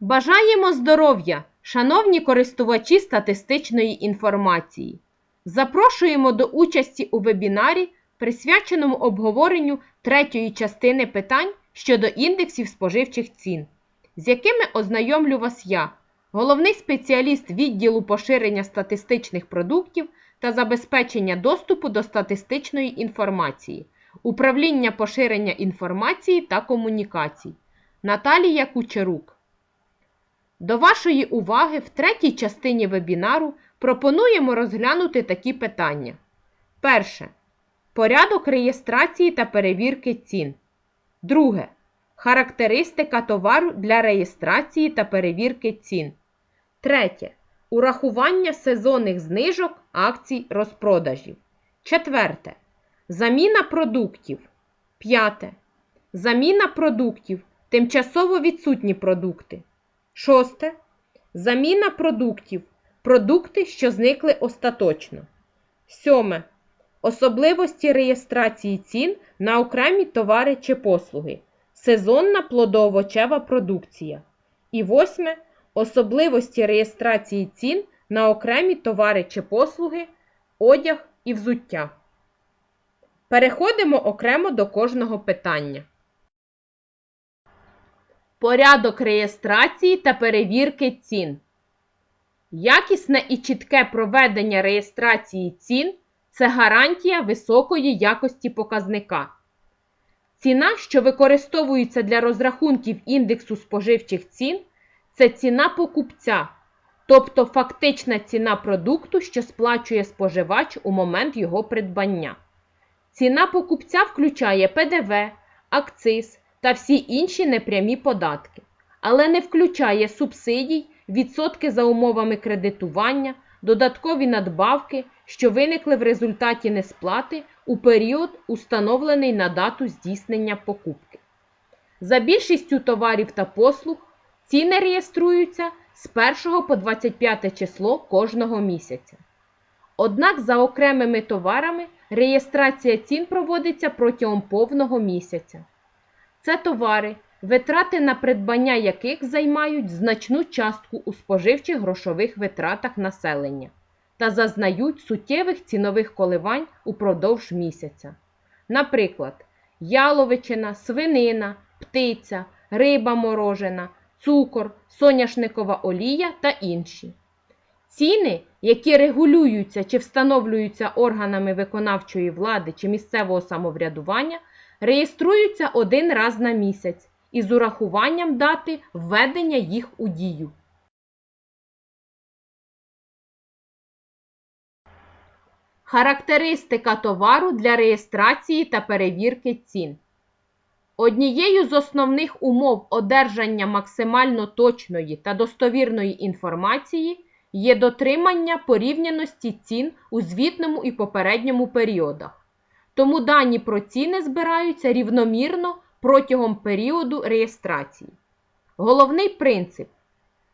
Бажаємо здоров'я, шановні користувачі статистичної інформації. Запрошуємо до участі у вебінарі, присвяченому обговоренню третьої частини питань щодо індексів споживчих цін, з якими ознайомлю вас я, головний спеціаліст відділу поширення статистичних продуктів та забезпечення доступу до статистичної інформації, управління поширення інформації та комунікацій Наталія Кучерук. До вашої уваги в третій частині вебінару пропонуємо розглянути такі питання. Перше. Порядок реєстрації та перевірки цін. Друге. Характеристика товару для реєстрації та перевірки цін. Третє. Урахування сезонних знижок, акцій, розпродажів. Четверте. Заміна продуктів. П'яте. Заміна продуктів. Тимчасово відсутні продукти. Шосте. Заміна продуктів. Продукти, що зникли остаточно. Сьоме. Особливості реєстрації цін на окремі товари чи послуги. Сезонна плодоовочева продукція. І восьме. Особливості реєстрації цін на окремі товари чи послуги, одяг і взуття. Переходимо окремо до кожного питання. Порядок реєстрації та перевірки цін. Якісне і чітке проведення реєстрації цін це гарантія високої якості показника. Ціна, що використовується для розрахунків індексу споживчих цін, це ціна покупця, тобто фактична ціна продукту, що сплачує споживач у момент його придбання. Ціна покупця включає ПДВ, акциз та всі інші непрямі податки, але не включає субсидій, відсотки за умовами кредитування, додаткові надбавки, що виникли в результаті несплати у період, установлений на дату здійснення покупки. За більшістю товарів та послуг ціни реєструються з 1 по 25 число кожного місяця. Однак за окремими товарами реєстрація цін проводиться протягом повного місяця. Це товари, витрати на придбання яких займають значну частку у споживчих грошових витратах населення та зазнають суттєвих цінових коливань упродовж місяця. Наприклад, яловичина, свинина, птиця, риба морожена, цукор, соняшникова олія та інші. Ціни, які регулюються чи встановлюються органами виконавчої влади чи місцевого самоврядування, реєструються один раз на місяць із урахуванням дати введення їх у дію. Характеристика товару для реєстрації та перевірки цін. Однією з основних умов одержання максимально точної та достовірної інформації є дотримання порівняності цін у звітному і попередньому періодах. Тому дані про ціни збираються рівномірно протягом періоду реєстрації. Головний принцип.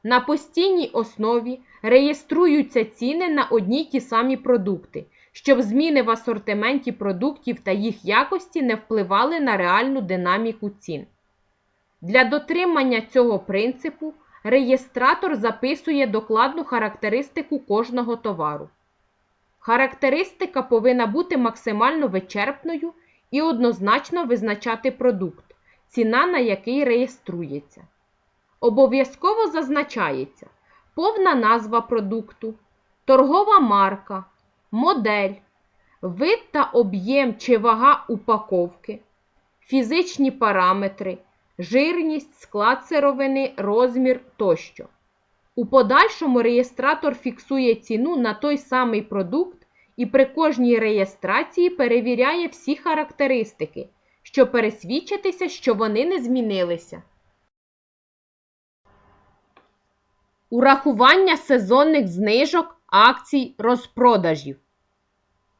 На постійній основі реєструються ціни на одні й ті самі продукти, щоб зміни в асортименті продуктів та їх якості не впливали на реальну динаміку цін. Для дотримання цього принципу реєстратор записує докладну характеристику кожного товару. Характеристика повинна бути максимально вичерпною і однозначно визначати продукт, ціна на який реєструється. Обов'язково зазначається повна назва продукту, торгова марка, модель, вид та об'єм чи вага упаковки, фізичні параметри, жирність, склад сировини, розмір тощо. У подальшому реєстратор фіксує ціну на той самий продукт і при кожній реєстрації перевіряє всі характеристики, щоб пересвідчитися, що вони не змінилися. Урахування сезонних знижок, акцій, розпродажів.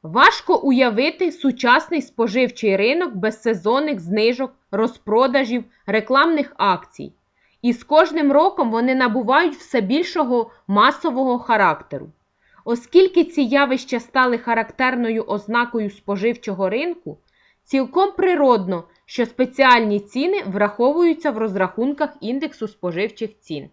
Важко уявити сучасний споживчий ринок без сезонних знижок, розпродажів, рекламних акцій. І з кожним роком вони набувають все більшого масового характеру. Оскільки ці явища стали характерною ознакою споживчого ринку, цілком природно, що спеціальні ціни враховуються в розрахунках індексу споживчих цін.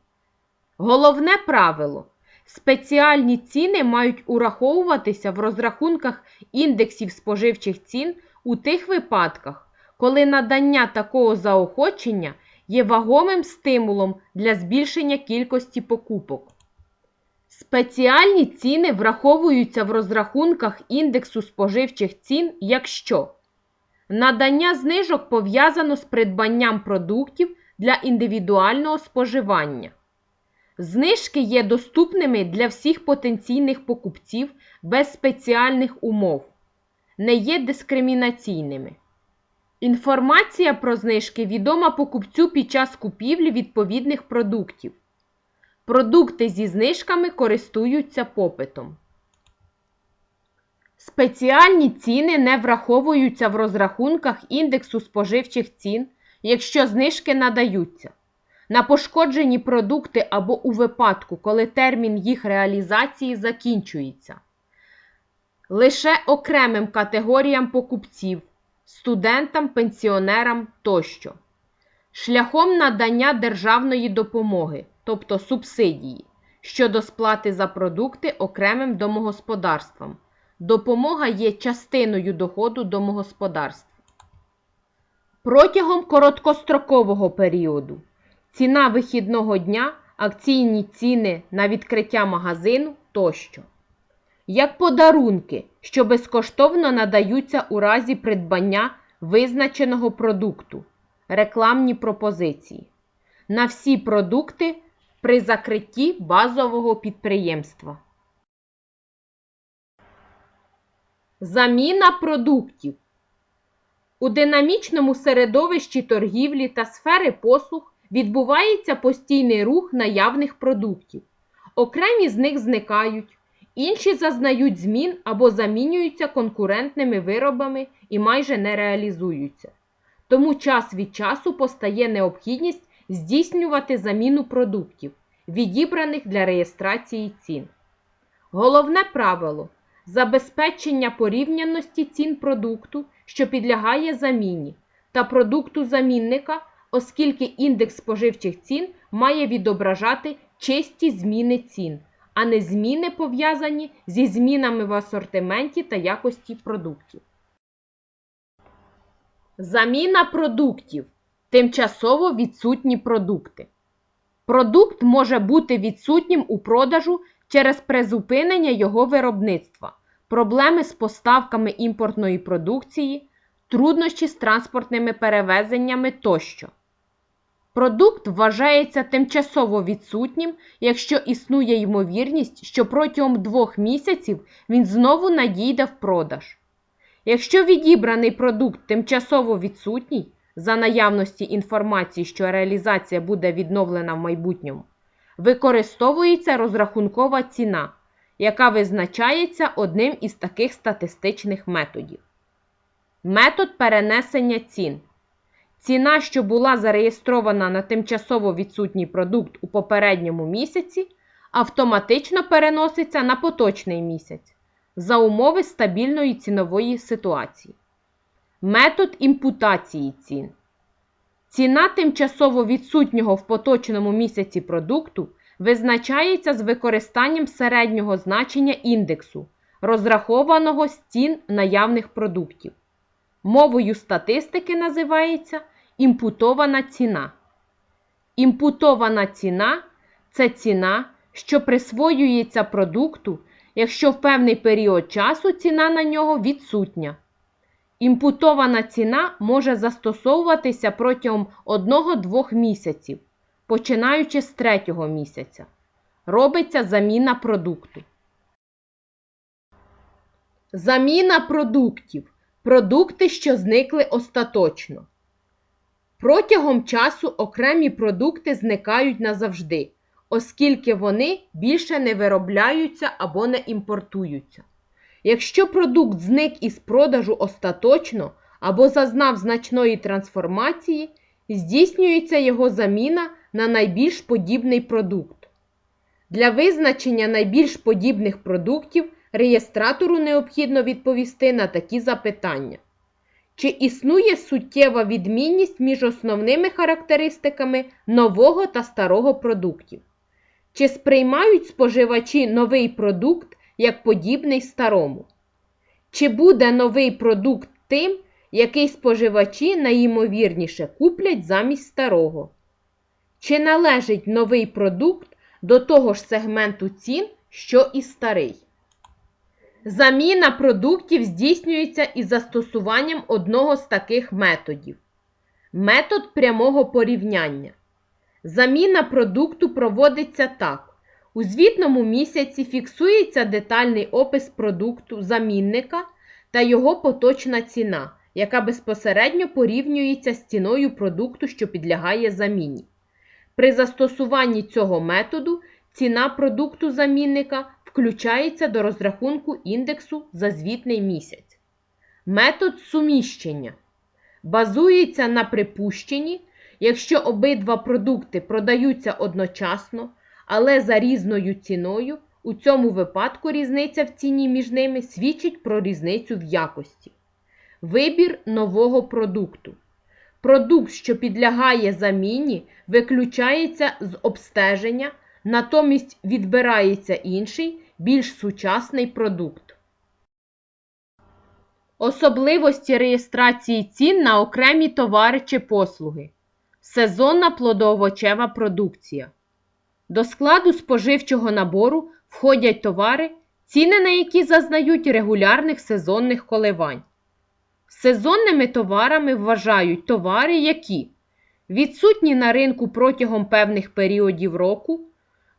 Головне правило. Спеціальні ціни мають ураховуватися в розрахунках індексів споживчих цін у тих випадках, коли надання такого заохочення є вагомим стимулом для збільшення кількості покупок. Спеціальні ціни враховуються в розрахунках індексу споживчих цін, якщо надання знижок пов'язано з придбанням продуктів для індивідуального споживання. Знижки є доступними для всіх потенційних покупців без спеціальних умов, не є дискримінаційними. Інформація про знижки відома покупцю під час купівлі відповідних продуктів. Продукти зі знижками користуються попитом. Спеціальні ціни не враховуються в розрахунках індексу споживчих цін, якщо знижки надаються. На пошкоджені продукти або у випадку, коли термін їх реалізації закінчується. Лише окремим категоріям покупців, студентам, пенсіонерам тощо. Шляхом надання державної допомоги, тобто субсидії, щодо сплати за продукти окремим домогосподарствам. Допомога є частиною доходу домогосподарств. Протягом короткострокового періоду ціна вихідного дня, акційні ціни на відкриття магазину тощо. Як подарунки, що безкоштовно надаються у разі придбання визначеного продукту, рекламні пропозиції на всі продукти при закритті базового підприємства. Заміна продуктів. У динамічному середовищі торгівлі та сфери послуг відбувається постійний рух наявних продуктів. Окремі з них зникають, інші зазнають змін або замінюються конкурентними виробами і майже не реалізуються. Тому час від часу постає необхідність здійснювати заміну продуктів, відібраних для реєстрації цін. Головне правило забезпечення порівнянності цін продукту, що підлягає заміні, та продукту замінника, оскільки індекс споживчих цін має відображати чисті зміни цін, а не зміни пов'язані зі змінами в асортименті та якості продуктів. Заміна продуктів. Тимчасово відсутні продукти. Продукт може бути відсутнім у продажу через призупинення його виробництва, проблеми з поставками імпортної продукції, труднощі з транспортними перевезеннями тощо. Продукт вважається тимчасово відсутнім, якщо існує ймовірність, що протягом двох місяців він знову надійде в продаж. Якщо відібраний продукт тимчасово відсутній, за наявності інформації, що реалізація буде відновлена в майбутньому, використовується розрахункова ціна, яка визначається одним із таких статистичних методів. Метод перенесення цін. Ціна, що була зареєстрована на тимчасово відсутній продукт у попередньому місяці, автоматично переноситься на поточний місяць за умови стабільної цінової ситуації. Метод імпутації цін. Ціна тимчасово відсутнього в поточному місяці продукту визначається з використанням середнього значення індексу, розрахованого з цін наявних продуктів. Мовою статистики називається імпутована ціна. Імпутована ціна це ціна, що присвоюється продукту, якщо в певний період часу ціна на нього відсутня. Імпутована ціна може застосовуватися протягом 1-2 місяців, починаючи з третього місяця. Робиться заміна продукту. Заміна продуктів. Продукти, що зникли остаточно. Протягом часу окремі продукти зникають назавжди, оскільки вони більше не виробляються або не імпортуються. Якщо продукт зник із продажу остаточно або зазнав значної трансформації, здійснюється його заміна на найбільш подібний продукт. Для визначення найбільш подібних продуктів реєстратору необхідно відповісти на такі запитання. Чи існує суттєва відмінність між основними характеристиками нового та старого продуктів? Чи сприймають споживачі новий продукт як подібний старому? Чи буде новий продукт тим, який споживачі найімовірніше куплять замість старого? Чи належить новий продукт до того ж сегменту цін, що і старий? Заміна продуктів здійснюється із застосуванням одного з таких методів. Метод прямого порівняння. Заміна продукту проводиться так. У звітному місяці фіксується детальний опис продукту замінника та його поточна ціна, яка безпосередньо порівнюється з ціною продукту, що підлягає заміні. При застосуванні цього методу ціна продукту замінника включається до розрахунку індексу за звітний місяць. Метод суміщення базується на припущенні, якщо обидва продукти продаються одночасно, але за різною ціною, у цьому випадку різниця в ціні між ними свідчить про різницю в якості. Вибір нового продукту. Продукт, що підлягає заміні, виключається з обстеження, натомість відбирається інший, більш сучасний продукт. Особливості реєстрації цін на окремі товари чи послуги. Сезонна плодоовочева продукція. До складу споживчого набору входять товари, ціни на які зазнають регулярних сезонних коливань. Сезонними товарами вважають товари, які відсутні на ринку протягом певних періодів року,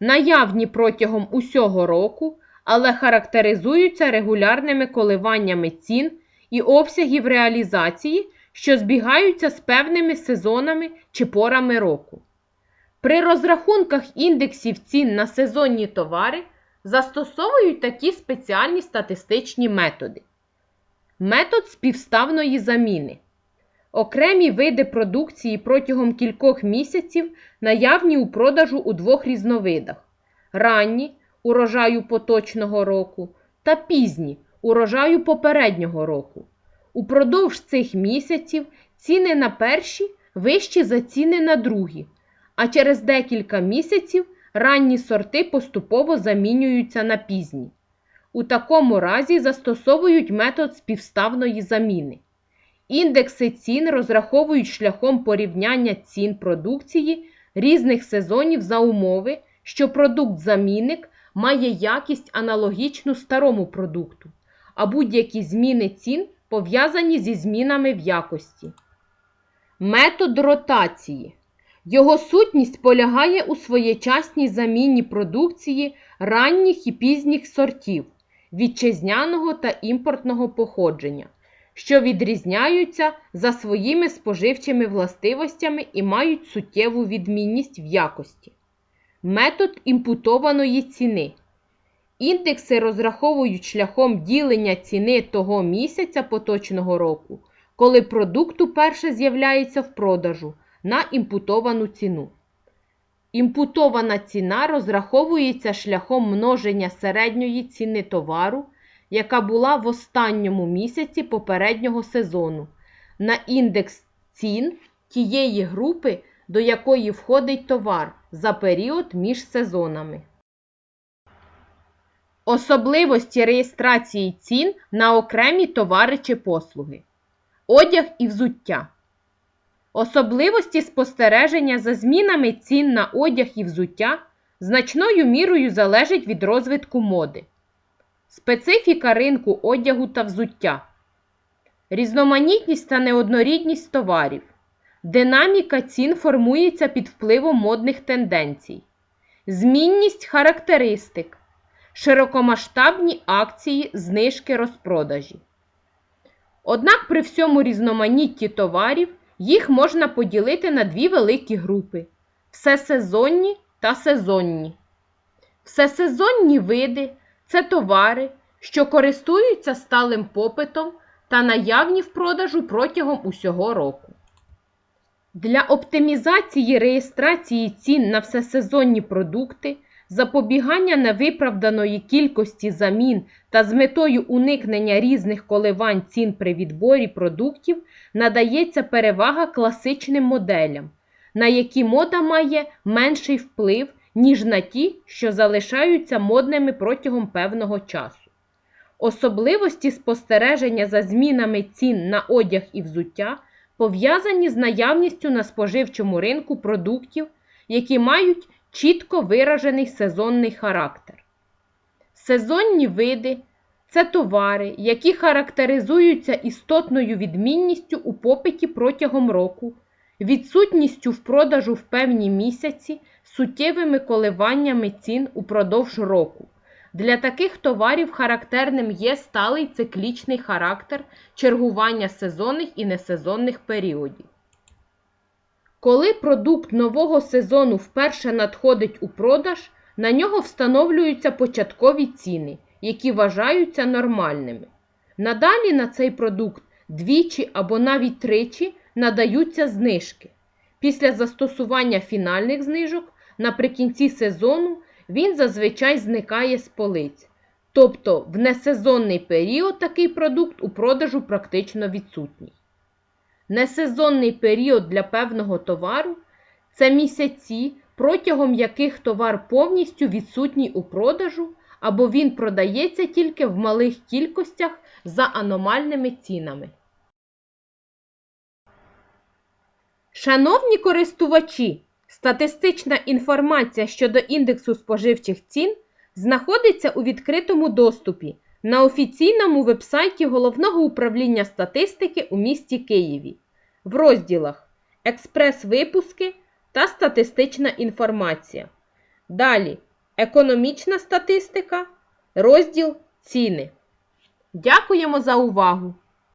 наявні протягом усього року, але характеризуються регулярними коливаннями цін і обсягів реалізації, що збігаються з певними сезонами чи порами року. При розрахунках індексів цін на сезонні товари застосовують такі спеціальні статистичні методи. Метод співставної заміни. Окремі види продукції протягом кількох місяців наявні у продажу у двох різновидах: ранні урожаю поточного року та пізні урожаю попереднього року. Упродовж цих місяців ціни на перші вищі за ціни на другі, а через декілька місяців ранні сорти поступово замінюються на пізні. У такому разі застосовують метод співставної заміни. Індекси цін розраховують шляхом порівняння цін продукції різних сезонів за умови, що продукт-замінник має якість аналогічну старому продукту, а будь-які зміни цін пов'язані зі змінами в якості. Метод ротації. Його сутність полягає у своєчасній заміні продукції ранніх і пізніх сортів вітчизняного та імпортного походження, що відрізняються за своїми споживчими властивостями і мають суттєву відмінність в якості. Метод імпутованої ціни. Індекси розраховують шляхом ділення ціни того місяця поточного року, коли продукт уперше з'являється в продажу на імпутовану ціну. Імпутована ціна розраховується шляхом множення середньої ціни товару, яка була в останньому місяці попереднього сезону, на індекс цін тієї групи, до якої входить товар за період між сезонами. Особливості реєстрації цін на окремі товари чи послуги. Одяг і взуття. Особливості спостереження за змінами цін на одяг і взуття значною мірою залежить від розвитку моди. Специфіка ринку одягу та взуття. Різноманітність та неоднорідність товарів. Динаміка цін формується під впливом модних тенденцій. Змінність характеристик. Широкомасштабні акції знижки розпродажі. Однак при всьому різноманітті товарів їх можна поділити на дві великі групи всесезонні та сезонні. Всесезонні види це товари, що користуються сталим попитом та наявні в продажу протягом усього року. Для оптимізації реєстрації цін на всесезонні продукти запобігання невиправданої кількості замін та з метою уникнення різних коливань цін при відборі продуктів надається перевага класичним моделям, на які мода має менший вплив, ніж на ті, що залишаються модними протягом певного часу. Особливості спостереження за змінами цін на одяг і взуття пов'язані з наявністю на споживчому ринку продуктів, які мають чітко виражений сезонний характер. Сезонні види це товари, які характеризуються істотною відмінністю у попиті протягом року, відсутністю в продажу в певні місяці, суттєвими коливаннями цін упродовж року. Для таких товарів характерним є сталий циклічний характер чергування сезонних і несезонних періодів. Коли продукт нового сезону вперше надходить у продаж, на нього встановлюються початкові ціни, які вважаються нормальними. Надалі на цей продукт двічі або навіть тричі надаються знижки. Після застосування фінальних знижок наприкінці сезону він зазвичай зникає з полиць. Тобто в несезонний період такий продукт у продажу практично відсутній. Несезонний період для певного товару це місяці, протягом яких товар повністю відсутній у продажу, або він продається тільки в малих кількостях за аномальними цінами. Шановні користувачі, статистична інформація щодо індексу споживчих цін знаходиться у відкритому доступі на офіційному вебсайті Головного управління статистики у місті Києві в розділах Експрес-випуски та статистична інформація. Далі Економічна статистика, розділ Ціни. Дякуємо за увагу!